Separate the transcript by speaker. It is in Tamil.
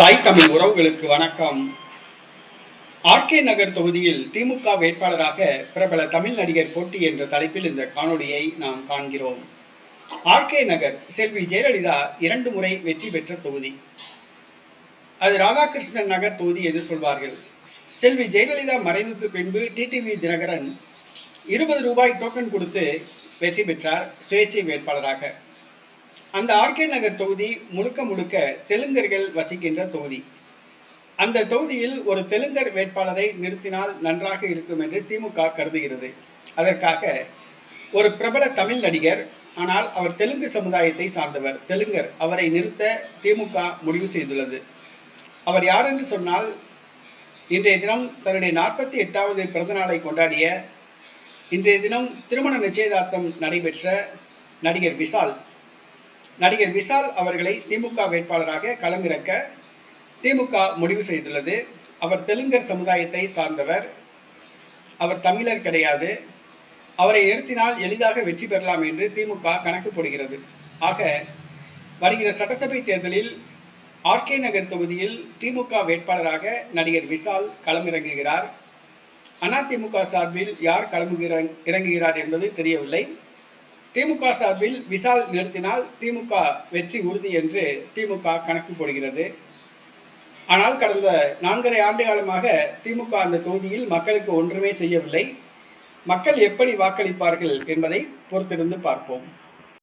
Speaker 1: தாய் தமிழ் உறவுகளுக்கு வணக்கம். ஆர்கே நகர் தொகுதியில் திமுக வேட்பாளராக பிரபல தமிழ் நடிகர் போட்டி என்ற தலைப்பில் இந்த காணொளியை நாம் காண்கிறோம். ஆர்கே நகர் செல்வி ஜெயலலிதா இரண்டு முறை வெற்றி பெற்ற தொகுதி. அது ராதாகிருஷ்ணன் நகர் தொகுதி என்று சொல்வார்கள். செல்வி ஜெயலலிதா மறைவுக்கு பின்பு டிடிவி தினகரன் இருபது ரூபாய் டோக்கன் கொடுத்து வெற்றி பெற்றார் சுயேட்சை வேட்பாளராக. அந்த ஆர்கே நகர் தொகுதி முழுக்க முழுக்க தெலுங்கர்கள் வசிக்கின்ற தொகுதி. அந்த தொகுதியில் ஒரு தெலுங்கர் வேட்பாளரை நிறுத்தினால் நன்றாக இருக்கும் என்று திமுக கருதுகிறது. அதற்காக ஒரு பிரபல தமிழ் நடிகர் ஆனால் அவர் தெலுங்கு சமுதாயத்தை சார்ந்தவர். தெலுங்கர் அவரை நிறுத்த திமுக முடிவு செய்துள்ளது. அவர் யார் என்று சொன்னால் இன்றைய தினம் தன்னுடைய நாற்பத்தி எட்டாவது பிறந்தநாளை கொண்டாடிய இன்றைய தினம் திருமண நிச்சயதார்த்தம் நடைபெற்ற நடிகர் விஷால். நடிகர் விஷால் அவர்களை திமுக வேட்பாளராக களமிறக்க திமுக முடிவு செய்துள்ளது. அவர் தெலுங்கர் சமுதாயத்தை சார்ந்தவர். அவர் தமிழர் கிடையாது. அவரை நிறுத்தினால் எளிதாக வெற்றி பெறலாம் என்று திமுக கணக்கு போடுகிறது. ஆக வருகிற சட்டசபை தேர்தலில் ஆர்கே நகர் தொகுதியில் திமுக வேட்பாளராக நடிகர் விஷால் களமிறங்குகிறார். அதிமுக சார்பில் யார் களமுகிற இறங்குகிறார் என்பது தெரியவில்லை. திமுக சார்பில் விசால் நிறுத்தினால் திமுக வெற்றி உறுதி என்று திமுக கணக்கு போடுகிறது. ஆனால் கடந்த நான்கரை ஆண்டு காலமாக திமுக அந்த தொகுதியில் மக்களுக்கு ஒன்றுமே செய்யவில்லை. மக்கள் எப்படி வாக்களிப்பார்கள் என்பதை பொறுத்திருந்து பார்ப்போம்.